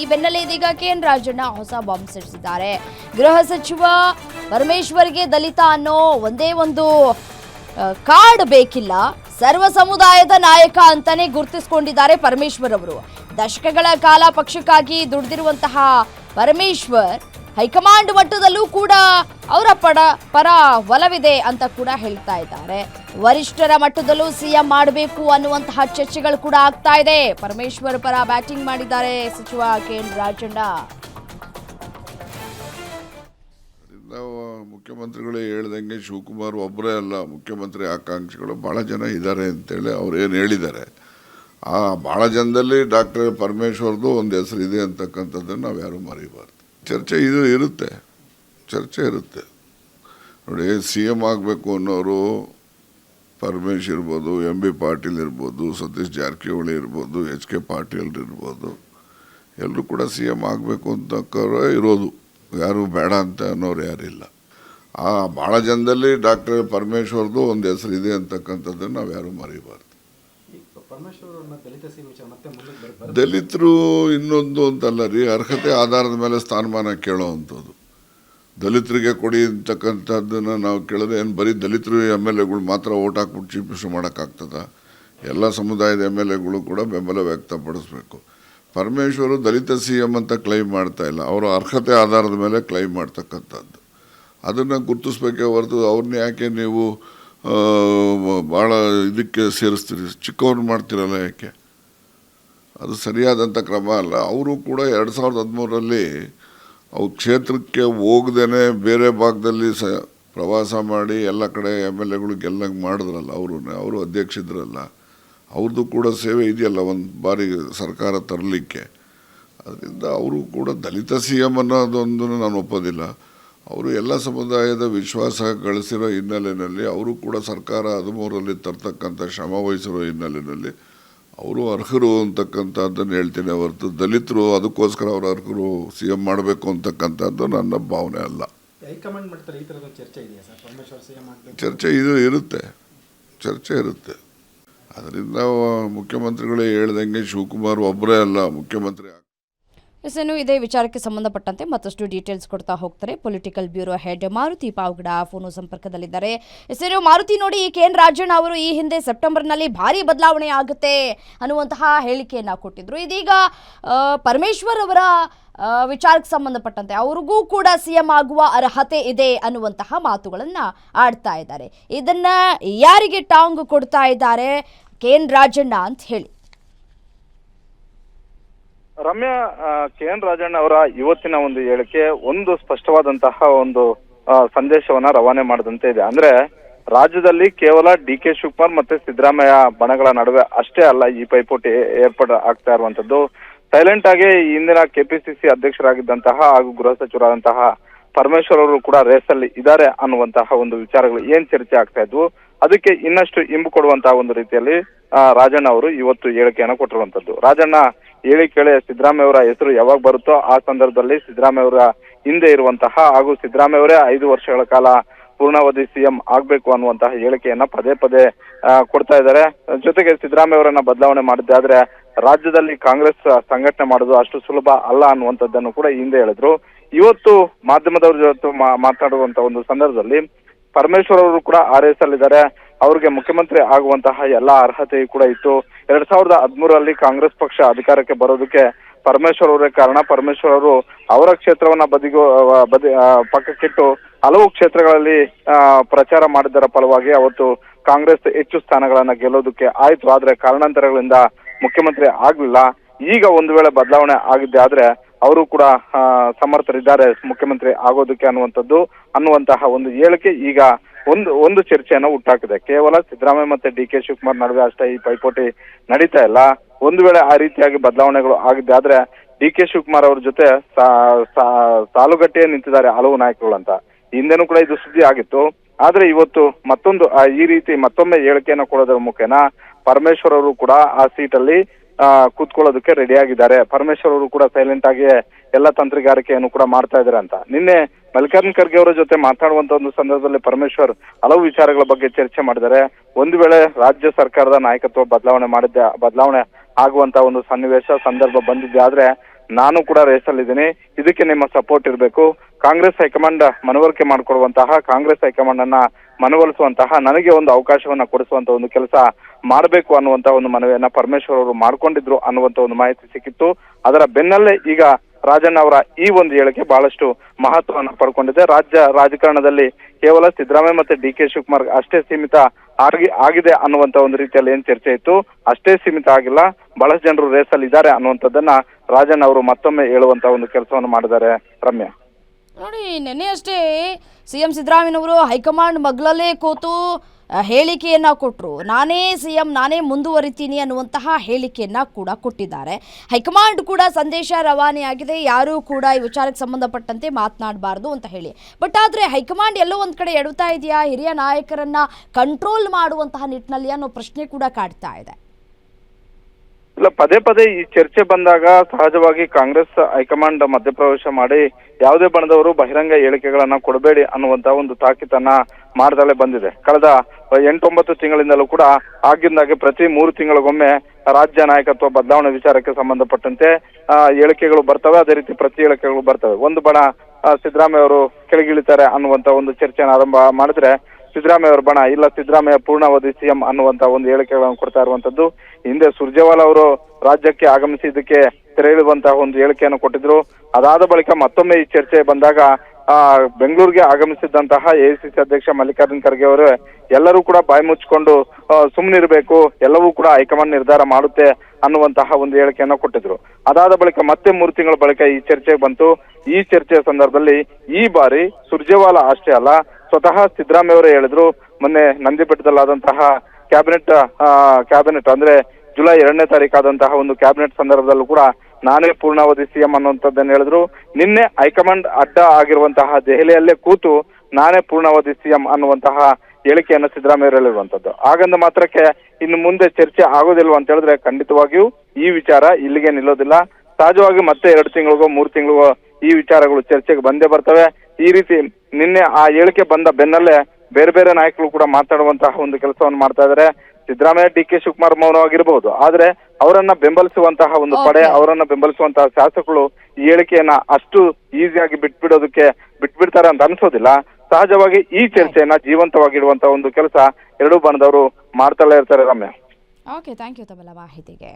ಈ ಬೆನ್ನಲ್ಲೇ ಇದೀಗ ಕೆ ರಾಜಣ್ಣ ಹೊಸ ಬಾಂಬ್ ಸಿಡಿಸಿದ್ದಾರೆ. ಗೃಹ ಸಚಿವ ಪರಮೇಶ್ವರ್ಗೆ ದಲಿತ ಅನ್ನೋ ಒಂದೇ ಒಂದು ಕಾರ್ಡ್ ಬೇಕಿಲ್ಲ. ಸರ್ವ ಸಮುದಾಯದ ನಾಯಕ ಅಂತಾನೆ ಗುರುತಿಸಿಕೊಂಡಿದ್ದಾರೆ ಪರಮೇಶ್ವರ್ ಅವರು. ದಶಕಗಳ ಕಾಲ ಪಕ್ಷಕ್ಕಾಗಿ ದುಡಿದಿರುವಂತಹ ಪರಮೇಶ್ವರ್ ಹೈಕಮಾಂಡ್ ಮಟ್ಟದಲ್ಲೂ ಕೂಡ ಅವರ ಪಡ, ಪರ ಒಲವಿದೆ ಅಂತ ಕೂಡ ಹೇಳ್ತಾ ಇದ್ದಾರೆ. ವರಿಷ್ಠರ ಮಟ್ಟದಲ್ಲೂ ಸಿಎಂ ಮಾಡಬೇಕು ಅನ್ನುವಂತಹ ಚರ್ಚೆಗಳು ಕೂಡ ಆಗ್ತಾ ಇದೆ. ಪರಮೇಶ್ವರ್ ಪರ ಬ್ಯಾಟಿಂಗ್ ಮಾಡಿದ್ದಾರೆ ಸಚಿವ ಕೆ ಎನ್ ರಾಜಣ್ಣ. ನಾವು ಮುಖ್ಯಮಂತ್ರಿಗಳೇ ಹೇಳ್ದಂಗೆ ಶಿವಕುಮಾರ್ ಒಬ್ಬರೇ ಅಲ್ಲ, ಮುಖ್ಯಮಂತ್ರಿ ಆಕಾಂಕ್ಷಿಗಳು ಭಾಳ ಜನ ಇದ್ದಾರೆ ಅಂತೇಳಿ ಅವ್ರು ಏನು ಹೇಳಿದ್ದಾರೆ. ಆ ಭಾಳ ಜನದಲ್ಲಿ ಡಾಕ್ಟರ್ ಪರಮೇಶ್ವರ್ದು ಒಂದು ಹೆಸರು ಇದೆ ಅಂತಕ್ಕಂಥದ್ದನ್ನು ನಾವು ಯಾರೂ ಮರಿಬಾರ್ದು. ಚರ್ಚೆ ಇದು ಇರುತ್ತೆ. ಚರ್ಚೆ ಇರುತ್ತೆ. ನೋಡಿ, ಸಿ ಎಂ ಆಗಬೇಕು ಅನ್ನೋರು ಪರಮೇಶ್ ಇರ್ಬೋದು ಎಂ ಬಿ ಪಾಟೀಲ್ ಇರ್ಬೋದು, ಸತೀಶ್ ಜಾರಕಿಹೊಳಿ ಇರ್ಬೋದು, ಎಚ್ ಕೆ ಪಾಟೀಲ್ ಇರ್ಬೋದು ಎಲ್ಲರೂ ಕೂಡ ಸಿ ಎಂ ಆಗಬೇಕು ಅಂತಕ್ಕವರೇ ಇರೋದು. ಯಾರು ಬೇಡ ಅಂತ ಅನ್ನೋರು ಯಾರಿಲ್ಲ ಆ ಭಾಳ ಜನದಲ್ಲಿ ಡಾಕ್ಟರ್ ಪರಮೇಶ್ವರ್ದು ಒಂದು ಹೆಸರು ಇದೆ ಅಂತಕ್ಕಂಥದ್ದನ್ನು ನಾವು ಯಾರೂ ಮರಿಬಾರ್ದು. ದಲಿತರು ಇನ್ನೊಂದು ಅಂತಲ್ಲ ರೀ, ಅರ್ಹತೆ ಆಧಾರದ ಮೇಲೆ ಸ್ಥಾನಮಾನ ಕೇಳೋವಂಥದ್ದು ದಲಿತರಿಗೆ ಕೊಡಿ ಅಂತಕ್ಕಂಥದ್ದನ್ನು ನಾವು ಕೇಳಿದ್ರೆ ಏನು ಬರೀ ದಲಿತರು ಎಂ ಎಲ್ ಎಗಳು ಮಾತ್ರ ಓಟ್ ಹಾಕ್ಬಿಟ್ಟು ಚೀಫ್ ಮಿನಿಸ್ಟರ್ ಮಾಡೋಕ್ಕಾಗ್ತದ ಎಲ್ಲ ಸಮುದಾಯದ ಎಂ ಎಲ್ ಎಗಳು ಕೂಡ ಬೆಂಬಲ ವ್ಯಕ್ತಪಡಿಸ್ಬೇಕು. ಪರಮೇಶ್ವರು ದಲಿತ ಸಿ ಎಂ ಅಂತ ಕ್ಲೈಮ್ ಮಾಡ್ತಾ ಇಲ್ಲ. ಅವರು ಅರ್ಹತೆ ಆಧಾರದ ಮೇಲೆ ಕ್ಲೈಮ್ ಮಾಡ್ತಕ್ಕಂಥದ್ದು. ಅದನ್ನು ಗುರುತಿಸ್ಬೇಕೇ ಹೊರತು ಅವ್ರನ್ನ ಯಾಕೆ ನೀವು ಭಾಳ ಇದಕ್ಕೆ ಸೇರಿಸ್ತೀರಿ. ಚಿಕ್ಕವ್ರು ಮಾಡ್ತಿರಲ್ಲ ಯಾಕೆ? ಅದು ಸರಿಯಾದಂಥ ಕ್ರಮ ಅಲ್ಲ. ಅವರು ಕೂಡ ಎರಡು ಸಾವಿರದ ಹದಿಮೂರರಲ್ಲಿ ಅವ್ರ ಕ್ಷೇತ್ರಕ್ಕೆ ಹೋಗ್ದೇ ಬೇರೆ ಭಾಗದಲ್ಲಿ ಸ, ಪ್ರವಾಸ ಮಾಡಿ ಎಲ್ಲ ಕಡೆ ಎಂ ಎಲ್ ಎಗಳು ಗೆಲ್ಲಂಗೆ ಮಾಡಿದ್ರಲ್ಲ ಅವರು ಅವರು ಅಧ್ಯಕ್ಷಿದ್ರಲ್ಲ ಅವ್ರದ್ದು ಕೂಡ ಸೇವೆ ಇದೆಯಲ್ಲ ಒಂದು ಬಾರಿ ಸರ್ಕಾರ ತರಲಿಕ್ಕೆ. ಅದರಿಂದ ಅವರು ಕೂಡ ದಲಿತ ಸಿ ಎಂ ಅನ್ನೋದೊಂದು ನಾನು ಒಪ್ಪೋದಿಲ್ಲ. ಅವರು ಎಲ್ಲ ಸಮುದಾಯದ ವಿಶ್ವಾಸ ಗಳಿಸಿರೋ ಹಿನ್ನೆಲೆಯಲ್ಲಿ ಅವರು ಕೂಡ ಸರ್ಕಾರ ಹದಿಮೂರರಲ್ಲಿ ತರ್ತಕ್ಕಂಥ ಶ್ರಮ ವಹಿಸಿರೋ ಹಿನ್ನೆಲೆಯಲ್ಲಿ ಅವರು ಅರ್ಹರು ಅಂತಕ್ಕಂಥದ್ದನ್ನು ಹೇಳ್ತೀನಿ. ಹೊರತು ದಲಿತರು ಅದಕ್ಕೋಸ್ಕರ ಅವರು ಅರ್ಹರು ಸಿ ಎಂ ಮಾಡಬೇಕು ಅಂತಕ್ಕಂಥದ್ದು ನನ್ನ ಭಾವನೆ ಅಲ್ಲ. ಚರ್ಚೆ ಇದು ಇರುತ್ತೆ. ಚರ್ಚೆ ಇರುತ್ತೆ. ಅದರಿಂದ ಮುಖ್ಯಮಂತ್ರಿಗಳೇ ಹೇಳ್ದಂಗೆ ಶಿವಕುಮಾರ್ ಒಬ್ಬರೇ ಅಲ್ಲ ಮುಖ್ಯಮಂತ್ರಿ ಎಸ್ ಇನ್ನು ಇದೇ ವಿಚಾರಕ್ಕೆ ಸಂಬಂಧಪಟ್ಟಂತೆ ಮತ್ತಷ್ಟು ಡೀಟೇಲ್ಸ್ ಕೊಡ್ತಾ ಹೋಗ್ತಾರೆ. Political bureau head Maruti Pavagada phone ಸಂಪರ್ಕದಲ್ಲಿದ್ದಾರೆ. ಎಸ್ ಮಾರುತಿ ನೋಡಿ ಕೆ ಎನ್ ರಾಜಣ್ಣ ಅವರು ಈ ಹಿಂದೆ ಸೆಪ್ಟೆಂಬರ್ನಲ್ಲಿ ಭಾರಿ ಬದಲಾವಣೆ ಆಗುತ್ತೆ ಅನ್ನುವಂತಹ ಹೇಳಿಕೆಯನ್ನ ಕೊಟ್ಟಿದ್ರು. ಇದೀಗ ಪರಮೇಶ್ವರ್ ಅವರ ವಿಚಾರಕ್ಕೆ ಸಂಬಂಧಪಟ್ಟಂತೆ ಅವ್ರಿಗೂ ಕೂಡ ಸಿ ಎಂ ಆಗುವ ಅರ್ಹತೆ ಇದೆ ಅನ್ನುವಂತಹ ಮಾತುಗಳನ್ನ ಆಡ್ತಾ ಇದ್ದಾರೆ. ಇದನ್ನ ಯಾರಿಗೆ ಟಾಂಗ್ ಕೊಡ್ತಾ ಇದ್ದಾರೆ ಕೆ ಎನ್ ರಾಜಣ್ಣ ಅಂತ ಹೇಳಿ. ರಮ್ಯಾ ಕೆ ಎನ್ ರಾಜಣ್ಣ ಅವರ ಇವತ್ತಿನ ಒಂದು ಹೇಳಿಕೆ ಒಂದು ಸ್ಪಷ್ಟವಾದಂತಹ ಒಂದು ಸಂದೇಶವನ್ನ ರವಾನೆ ಮಾಡದಂತೆ ಇದೆ. ಅಂದ್ರೆ ರಾಜ್ಯದಲ್ಲಿ ಕೇವಲ ಡಿ ಕೆ ಶಿವಕುಮಾರ್ ಮತ್ತೆ ಸಿದ್ದರಾಮಯ್ಯ ಬಣಗಳ ನಡುವೆ ಅಷ್ಟೇ ಅಲ್ಲ ಈ ಪೈಪೋಟಿ ಏರ್ಪಾಡು, ಆಗ್ತಾ ಇರುವಂತದ್ದು. ಸೈಲೆಂಟ್ ಆಗಿ ಇಂದಿನ ಕೆಪಿಸಿಸಿ ಅಧ್ಯಕ್ಷರಾಗಿದ್ದಂತಹ ಹಾಗೂ ಗೃಹ ಸಚಿವರಾದಂತಹ ಪರಮೇಶ್ವರ್ ಅವರು ಕೂಡ ರೇಸಲ್ಲಿ ಇದ್ದಾರೆ ಅನ್ನುವಂತಹ ಒಂದು ವಿಚಾರಗಳು ಏನ್ ಚರ್ಚೆ ಆಗ್ತಾ ಇದ್ವು. ಅದಕ್ಕೆ ಇನ್ನಷ್ಟು ಇಂಬು ಕೊಡುವಂತಹ ಒಂದು ರೀತಿಯಲ್ಲಿ ರಾಜಣ್ಣ ಅವರು ಇವತ್ತು ಹೇಳಿಕೆಯನ್ನು ಕೊಟ್ಟಿರುವಂತದ್ದು. ರಾಜಣ್ಣ ಹೇಳಿ ಕೇಳಿ, ಸಿದ್ದರಾಮಯ್ಯ ಅವರ ಹೆಸರು ಯಾವಾಗ ಬರುತ್ತೋ ಆ ಸಂದರ್ಭದಲ್ಲಿ ಸಿದ್ದರಾಮಯ್ಯ ಅವರ ಹಿಂದೆ ಇರುವಂತಹ ಹಾಗೂ ಸಿದ್ದರಾಮಯ್ಯ ಅವರೇ ಐದು ವರ್ಷಗಳ ಕಾಲ ಪೂರ್ಣಾವಧಿ ಸಿಎಂ ಆಗ್ಬೇಕು ಅನ್ನುವಂತಹ ಹೇಳಿಕೆಯನ್ನ ಪದೇ ಪದೇ ಕೊಡ್ತಾ ಇದ್ದಾರೆ. ಜೊತೆಗೆ ಸಿದ್ದರಾಮಯ್ಯ ಅವರನ್ನ ಬದಲಾವಣೆ ಮಾಡಿದ್ದೆ ಆದ್ರೆ ರಾಜ್ಯದಲ್ಲಿ ಕಾಂಗ್ರೆಸ್ ಸಂಘಟನೆ ಮಾಡೋದು ಅಷ್ಟು ಸುಲಭ ಅಲ್ಲ ಅನ್ನುವಂಥದ್ದನ್ನು ಕೂಡ ಹಿಂದೆ ಹೇಳಿದ್ರು. ಇವತ್ತು ಮಾಧ್ಯಮದವ್ರ ಜೊತೆ ಮಾತನಾಡುವಂತ ಒಂದು ಸಂದರ್ಭದಲ್ಲಿ ಪರಮೇಶ್ವರ್ ಅವರು ಕೂಡ ಆರ್ ಎಸ್ ಅಲ್ಲಿದ್ದಾರೆ ಅವ್ರಿಗೆ ಮುಖ್ಯಮಂತ್ರಿ ಆಗುವಂತಹ ಎಲ್ಲ ಅರ್ಹತೆ ಕೂಡ ಇತ್ತು. ಎರಡ್ ಸಾವಿರದ ಹದಿಮೂರರಲ್ಲಿ ಕಾಂಗ್ರೆಸ್ ಪಕ್ಷ ಅಧಿಕಾರಕ್ಕೆ ಬರೋದಕ್ಕೆ ಪರಮೇಶ್ವರ್ ಅವರೇ ಕಾರಣ. ಪರಮೇಶ್ವರ್ ಅವರು ಅವರ ಕ್ಷೇತ್ರವನ್ನ ಬದಿಗೂ ಬದಿ ಪಕ್ಕಕ್ಕಿಟ್ಟು ಹಲವು ಕ್ಷೇತ್ರಗಳಲ್ಲಿ ಪ್ರಚಾರ ಮಾಡಿದ್ದರ ಫಲವಾಗಿ ಅವತ್ತು ಕಾಂಗ್ರೆಸ್ ಹೆಚ್ಚು ಸ್ಥಾನಗಳನ್ನ ಗೆಲ್ಲೋದಕ್ಕೆ ಆಯ್ತು. ಆದ್ರೆ ಕಾರಣಾಂತರಗಳಿಂದ ಮುಖ್ಯಮಂತ್ರಿ ಆಗ್ಲಿಲ್ಲ. ಈಗ ಒಂದು ವೇಳೆ ಬದಲಾವಣೆ ಆಗಿದ್ದೆ ಆದ್ರೆ ಅವರು ಕೂಡ ಸಮರ್ಥರಿದ್ದಾರೆ ಮುಖ್ಯಮಂತ್ರಿ ಆಗೋದಕ್ಕೆ ಅನ್ನುವಂಥದ್ದು, ಅನ್ನುವಂತಹ ಒಂದು ಹೇಳಿಕೆ ಈಗ ಒಂದು ಒಂದು ಚರ್ಚೆಯನ್ನು ಹುಟ್ಟಾಕಿದೆ. ಕೇವಲ ಸಿದ್ದರಾಮಯ್ಯ ಮತ್ತೆ ಡಿ ಕೆ ಶಿವಕುಮಾರ್ ನಡುವೆ ಅಷ್ಟೇ ಈ ಪೈಪೋಟಿ ನಡೀತಾ ಇಲ್ಲ. ಒಂದು ವೇಳೆ ಆ ರೀತಿಯಾಗಿ ಬದಲಾವಣೆಗಳು ಆಗಿದ್ದಾದ್ರೆ ಡಿ ಕೆ ಶಿವಕುಮಾರ್ ಅವ್ರ ಜೊತೆ ಸಾಲುಗಟ್ಟಿಯೇ ನಿಂತಿದ್ದಾರೆ ಹಲವು ನಾಯಕರು ಅಂತ. ಹಿಂದೆನೂ ಕೂಡ ಇದು ಸುದ್ದಿ ಆಗಿತ್ತು. ಆದ್ರೆ ಇವತ್ತು ಮತ್ತೊಂದು ಈ ರೀತಿ ಮತ್ತೊಮ್ಮೆ ಹೇಳಿಕೆಯನ್ನು ಕೊಡೋದ್ರ ಮುಖೇನ ಪರಮೇಶ್ವರ್ ಅವರು ಕೂಡ ಆ ಸೀಟಲ್ಲಿ ಕೂತ್ಕೊಳ್ಳೋದಕ್ಕೆ ರೆಡಿ ಆಗಿದ್ದಾರೆ. ಪರಮೇಶ್ವರ್ ಅವರು ಕೂಡ ಸೈಲೆಂಟ್ ಆಗಿ ಎಲ್ಲ ತಂತ್ರಗಾರಿಕೆಯನ್ನು ಕೂಡ ಮಾಡ್ತಾ ಇದ್ದಾರೆ ಅಂತ. ನಿನ್ನೆ ಮಲ್ಲಿಕಾರ್ಜುನ್ ಖರ್ಗೆ ಅವರ ಜೊತೆ ಮಾತಾಡುವಂತ ಒಂದು ಸಂದರ್ಭದಲ್ಲಿ ಪರಮೇಶ್ವರ್ ಹಲವು ವಿಚಾರಗಳ ಬಗ್ಗೆ ಚರ್ಚೆ ಮಾಡಿದ್ದಾರೆ. ಒಂದು ವೇಳೆ ರಾಜ್ಯ ಸರ್ಕಾರದ ನಾಯಕತ್ವ ಬದಲಾವಣೆ ಮಾಡಿದ್ದ, ಬದಲಾವಣೆ ಆಗುವಂತ ಒಂದು ಸನ್ನಿವೇಶ, ಸಂದರ್ಭ ಬಂದಿದ್ದೆ ಆದ್ರೆ ನಾನು ಕೂಡ ರೇಸಲ್ಲಿದ್ದೀನಿ ಇದಕ್ಕೆ ನಿಮ್ಮ ಸಪೋರ್ಟ್ ಇರಬೇಕು. ಕಾಂಗ್ರೆಸ್ ಹೈಕಮಾಂಡ್ ಮನವರಿಕೆ ಮಾಡಿಕೊಡುವಂತಹ, ಕಾಂಗ್ರೆಸ್ ಹೈಕಮಾಂಡ್ ಅನ್ನ ಮನವೊಲಿಸುವಂತಹ, ನನಗೆ ಒಂದು ಅವಕಾಶವನ್ನ ಕೊಡಿಸುವಂತ ಒಂದು ಕೆಲಸ ಮಾಡಬೇಕು ಅನ್ನುವಂತ ಒಂದು ಮನವಿಯನ್ನ ಪರಮೇಶ್ವರ್ ಅವರು ಮಾಡ್ಕೊಂಡಿದ್ರು ಅನ್ನುವಂತ ಒಂದು ಮಾಹಿತಿ ಸಿಕ್ಕಿತ್ತು. ಅದರ ಬೆನ್ನಲ್ಲೇ ಈಗ ರಾಜಣ್ಣ ಅವರ ಈ ಒಂದು ಹೇಳಿಕೆ ಬಹಳಷ್ಟು ಮಹತ್ವವನ್ನು ಪಡ್ಕೊಂಡಿದೆ. ರಾಜ್ಯ ರಾಜಕಾರಣದಲ್ಲಿ ಕೇವಲ ಸಿದ್ದರಾಮಯ್ಯ ಮತ್ತೆ ಡಿ ಕೆ ಶಿವಕುಮಾರ್ ಅಷ್ಟೇ ಸೀಮಿತ ಆಗಿ ಆಗಿದೆ ಅನ್ನುವಂತ ಒಂದು ರೀತಿಯಲ್ಲಿ ಏನ್ ಚರ್ಚೆ ಇತ್ತು? ಅಷ್ಟೇ ಸೀಮಿತ ಆಗಿಲ್ಲ, ಬಹಳಷ್ಟು ಜನರು ರೇಸಲ್ಲಿ ಇದ್ದಾರೆ ಅನ್ನುವಂಥದ್ದನ್ನ ರಾಜಣ್ಣ ಅವರು ಮತ್ತೊಮ್ಮೆ ಹೇಳುವಂತ ಒಂದು ಕೆಲಸವನ್ನು ಮಾಡಿದ್ದಾರೆ ರಮ್ಯ. ನೋಡಿ, ನಿನ್ನೆ ಅಷ್ಟೇ ಸಿ ಎಂ ಸಿದ್ದರಾಮಯ್ಯನವರು ಹೈಕಮಾಂಡ್ ಮಗ್ಲಲ್ಲೇ ಕೂತು ಹೇಳಿಕೆಯನ್ನ ಕೊಟ್ಟರು ನಾನೇ ಸಿ ಎಂ ನಾನೇ ಮುಂದುವರಿತೀನಿ ಅನ್ನುವಂತಹ ಹೇಳಿಕೆಯನ್ನ ಕೂಡ ಕೊಟ್ಟಿದ್ದಾರೆ. ಹೈಕಮಾಂಡ್ ಕೂಡ ಸಂದೇಶ ರವಾನೆಯಾಗಿದೆ ಯಾರೂ ಕೂಡ ಈ ವಿಚಾರಕ್ಕೆ ಸಂಬಂಧಪಟ್ಟಂತೆ ಮಾತನಾಡಬಾರ್ದು ಅಂತ ಹೇಳಿ. ಬಟ್ ಆದರೆ ಹೈಕಮಾಂಡ್ ಎಲ್ಲೋ ಒಂದು ಕಡೆ ಎಡುತ್ತಾ ಇದೆಯಾ? ಹಿರಿಯ ನಾಯಕರನ್ನು ಕಂಟ್ರೋಲ್ ಮಾಡುವಂತಹ ನಿಟ್ಟಿನಲ್ಲಿ ಅನ್ನೋ ಪ್ರಶ್ನೆ ಕೂಡ ಕಾಡ್ತಾ ಇದೆ. ಇಲ್ಲ, ಪದೇ ಪದೇ ಈ ಚರ್ಚೆ ಬಂದಾಗ ಸಹಜವಾಗಿ ಕಾಂಗ್ರೆಸ್, ಹೈಕಮಾಂಡ್ ಮಧ್ಯಪ್ರವೇಶ ಮಾಡಿ ಯಾವುದೇ ಬಣದವರು ಬಹಿರಂಗ ಹೇಳಿಕೆಗಳನ್ನ ಕೊಡಬೇಡಿ ಅನ್ನುವಂತ ಒಂದು ತಾಕೀತನ್ನ ಮಾಡ್ದಲೇ ಬಂದಿದೆ. ಕಳೆದ ಎಂಟೊಂಬತ್ತು ತಿಂಗಳಿಂದಲೂ ಕೂಡ ಆಗಿಂದಾಗೆ ಪ್ರತಿ ಮೂರು ತಿಂಗಳಿಗೊಮ್ಮೆ ರಾಜ್ಯ ನಾಯಕತ್ವ ಬದಲಾವಣೆ ವಿಚಾರಕ್ಕೆ ಸಂಬಂಧಪಟ್ಟಂತೆ ಹೇಳಿಕೆಗಳು ಬರ್ತವೆ. ಅದೇ ರೀತಿ ಪ್ರತಿ ಹೇಳಿಕೆಗಳು ಬರ್ತವೆ. ಒಂದು ಬಣ ಸಿದ್ದರಾಮಯ್ಯ ಅವರು ಕೆಳಗಿಳಿತಾರೆ ಅನ್ನುವಂತ ಒಂದು ಚರ್ಚೆಯನ್ನು ಆರಂಭ ಮಾಡಿದ್ರೆ, ಸಿದ್ದರಾಮಯ್ಯ ಅವರ ಬಣ, ಇಲ್ಲ ಸಿದ್ದರಾಮಯ್ಯ ಪೂರ್ಣಾವಧಿ ಸಿಎಂ ಅನ್ನುವಂತ ಒಂದು ಹೇಳಿಕೆಗಳನ್ನು ಕೊಡ್ತಾ ಇರುವಂತದ್ದು. ಹಿಂದೆ ಸುರ್ಜೇವಾಲಾ ಅವರು ರಾಜ್ಯಕ್ಕೆ ಆಗಮಿಸಿದ್ದಕ್ಕೆ ತೆರೆ ಇಡುವಂತಹ ಒಂದು ಹೇಳಿಕೆಯನ್ನು ಕೊಟ್ಟಿದ್ರು. ಅದಾದ ಬಳಿಕ ಮತ್ತೊಮ್ಮೆ ಈ ಚರ್ಚೆ ಬಂದಾಗ ಬೆಂಗಳೂರಿಗೆ ಆಗಮಿಸಿದ್ದಂತಹ ಎಐಸಿಸಿ ಅಧ್ಯಕ್ಷ ಮಲ್ಲಿಕಾರ್ಜುನ್ ಖರ್ಗೆ ಅವರು ಎಲ್ಲರೂ ಕೂಡ ಬಾಯಿ ಮುಚ್ಚಿಕೊಂಡು ಸುಮ್ಮನಿರಬೇಕು ಎಲ್ಲವೂ ಕೂಡ ಹೈಕಮಾಂಡ್ ನಿರ್ಧಾರ ಮಾಡುತ್ತೆ ಅನ್ನುವಂತಹ ಒಂದು ಹೇಳಿಕೆಯನ್ನು ಕೊಟ್ಟಿದ್ರು. ಅದಾದ ಬಳಿಕ ಮತ್ತೆ ಮೂರು ತಿಂಗಳ ಬಳಿಕ ಈ ಚರ್ಚೆ ಬಂತು. ಈ ಚರ್ಚೆಯ ಸಂದರ್ಭದಲ್ಲಿ ಈ ಬಾರಿ ಸುರ್ಜೇವಾಲಾ ಅಷ್ಟೇ ಅಲ್ಲ, ಸ್ವತಃ ಸಿದ್ದರಾಮಯ್ಯ ಅವರೇ ಹೇಳಿದ್ರು, ಮೊನ್ನೆ ನಂದಿಬೆಟ್ಟದಲ್ಲಾದಂತಹ ಕ್ಯಾಬಿನೆಟ್ ಕ್ಯಾಬಿನೆಟ್ ಅಂದ್ರೆ ಜುಲೈ ಎರಡನೇ ತಾರೀಕಾದಂತಹ ಒಂದು ಕ್ಯಾಬಿನೆಟ್ ಸಂದರ್ಭದಲ್ಲೂ ಕೂಡ ನಾನೇ ಪೂರ್ಣಾವಧಿ ಸಿಎಂ ಅನ್ನುವಂಥದ್ದನ್ನು ಹೇಳಿದ್ರು. ನಿನ್ನೆ ಹೈಕಮಾಂಡ್ ಅಡ್ಡ ಆಗಿರುವಂತಹ ದೆಹಲಿಯಲ್ಲೇ ಕೂತು ನಾನೇ ಪೂರ್ಣಾವಧಿ ಸಿಎಂ ಅನ್ನುವಂತಹ ಹೇಳಿಕೆಯನ್ನು ಸಿದ್ದರಾಮಯ್ಯ ಹೇಳಿರುವಂತದ್ದು ಹಾಗಂದ ಮಾತ್ರಕ್ಕೆ ಇನ್ನು ಮುಂದೆ ಚರ್ಚೆ ಆಗೋದಿಲ್ವ ಅಂತ ಹೇಳಿದ್ರೆ ಖಂಡಿತವಾಗಿಯೂ ಈ ವಿಚಾರ ಇಲ್ಲಿಗೆ ನಿಲ್ಲೋದಿಲ್ಲ. ಸಹಜವಾಗಿ ಮತ್ತೆ ಎರಡು ತಿಂಗಳಿಗೋ, ಮೂರು ತಿಂಗಳಿಗೋ ಈ ವಿಚಾರಗಳು ಚರ್ಚೆಗೆ ಬಂದೇ ಬರ್ತವೆ. ಈ ರೀತಿ ನಿನ್ನೆ ಆ ಹೇಳಿಕೆ ಬಂದ ಬೆನ್ನಲ್ಲೇ ಬೇರೆ ಬೇರೆ ನಾಯಕರು ಕೂಡ ಮಾತಾಡುವಂತಹ ಒಂದು ಕೆಲಸವನ್ನು ಮಾಡ್ತಾ ಇದ್ದಾರೆ. ಸಿದ್ದರಾಮಯ್ಯ, ಡಿ ಕೆ ಶಿವಕುಮಾರ್ ಮೌನವಾಗಿರಬಹುದು ಆದ್ರೆ ಅವರನ್ನ ಬೆಂಬಲಿಸುವಂತಹ ಒಂದು ಪಡೆ. ಅವರನ್ನ ಬೆಂಬಲಿಸುವಂತಹ ಶಾಸಕರು ಈ ಹೇಳಿಕೆಯನ್ನ ಅಷ್ಟು ಈಸಿಯಾಗಿ ಬಿಟ್ಬಿಡೋದಕ್ಕೆ ಬಿಟ್ಬಿಡ್ತಾರೆ ಅಂತ ಅನ್ಸೋದಿಲ್ಲ. ಸಹಜವಾಗಿ ಈ ಚರ್ಚೆಯನ್ನ ಜೀವಂತವಾಗಿಡುವಂತಹ ಒಂದು ಕೆಲಸ ಎರಡೂ ಬಣದವರು ಮಾಡ್ತಲೇ ಇರ್ತಾರೆ ರಮ್ಯಾ. ಓಕೆ ಥ್ಯಾಂಕ್ ಯು ತಮ್ಮೆಲ್ಲ ಮಾಹಿತಿಗೆ.